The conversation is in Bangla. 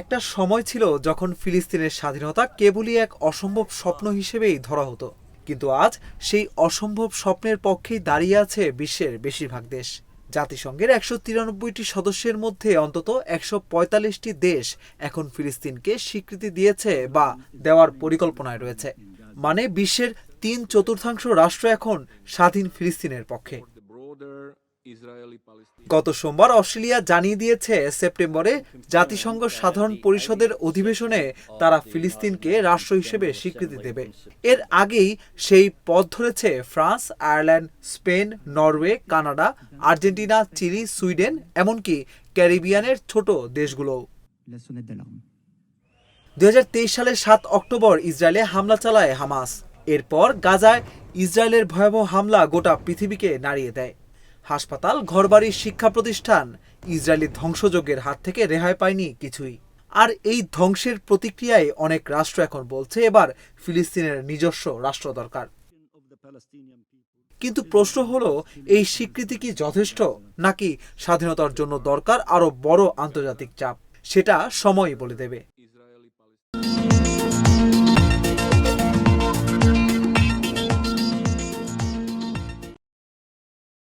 একটা সময় ছিল যখন ফিলিস্তিনের স্বাধীনতা কেবলই এক অসম্ভব স্বপ্ন হিসেবেই ধরা হতো। কিন্তু আজ সেই অসম্ভব স্বপ্নের পক্ষেই দাঁড়িয়ে আছে বিশ্বের বেশিরভাগ দেশ। জাতিসংঘের একশো তিরানব্বইটি সদস্যের মধ্যে অন্তত একশো পঁয়তাল্লিশটি দেশ এখন ফিলিস্তিনকে স্বীকৃতি দিয়েছে বা দেওয়ার পরিকল্পনায় রয়েছে। মানে বিশ্বের তিন চতুর্থাংশ রাষ্ট্র এখন স্বাধীন ফিলিস্তিনের পক্ষে। গত সোমবার অস্ট্রেলিয়া জানিয়ে দিয়েছে সেপ্টেম্বরে জাতিসংঘ সাধারণ পরিষদের অধিবেশনে তারা ফিলিস্তিনকে রাষ্ট্র হিসেবে স্বীকৃতি দেবে। এর আগেই সেই পথ ধরেছে France Ireland Spain Norway Canada Argentina Chile Sweden এমনকি ক্যারিবিয়ানের ছোট দেশগুলোও. দুই সালের সাত অক্টোবর ইসরায়েলে হামলা চালায় হামাস। এরপর গাজায় ইসরায়েলের ভয়াবহ হামলা গোটা পৃথিবীকে নাড়িয়ে দেয়। হাসপাতাল, ঘরবাড়ি, শিক্ষা প্রতিষ্ঠান। ইসরায়েলি ধ্বংসযজ্ঞের হাত থেকে রেহাই পায়নি কিছুই। আর এই ধ্বংসের প্রতিক্রিয়ায় অনেক রাষ্ট্র এখন বলছে এবার ফিলিস্তিনের নিজস্ব রাষ্ট্র দরকার। কিন্তু প্রশ্ন হলো, এই স্বীকৃতি কি যথেষ্ট, নাকি স্বাধীনতার জন্য দরকার আরও বড় আন্তর্জাতিক চাপ? সেটা সময়ই বলে দেবে।